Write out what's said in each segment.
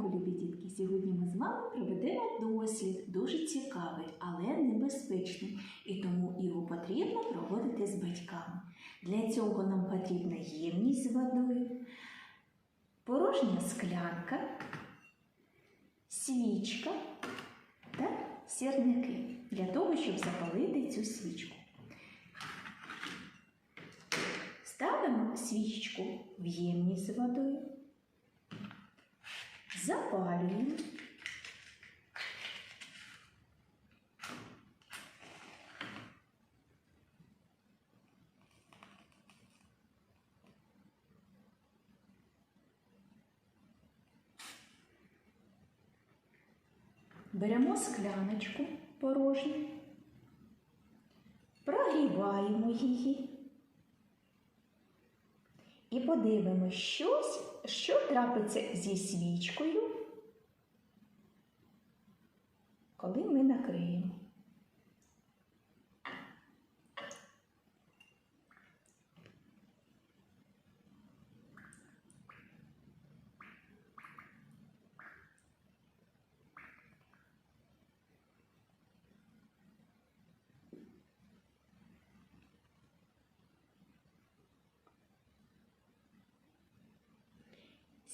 ранку, любі дітки! Сьогодні ми з вами проведемо дослід, дуже цікавий, але небезпечний, і тому його потрібно проводити з батьками. Для цього нам потрібна ємність з водою, порожня склянка, свічка та сірники для того, щоб запалити цю свічку. Ставимо свічку в ємність з водою. Запалюємо. Беремо скляночку порожню, прогріваємо її і подивимося, щось, що трапиться зі свічкою, коли ми накриємо.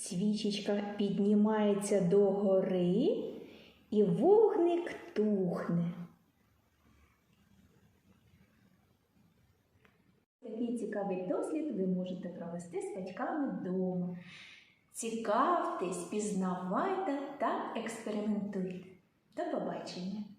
Свічечка піднімається догори і вогник тухне. Такий цікавий дослід ви можете провести з батьками вдома. Цікавтесь, пізнавайте та експериментуйте. До побачення!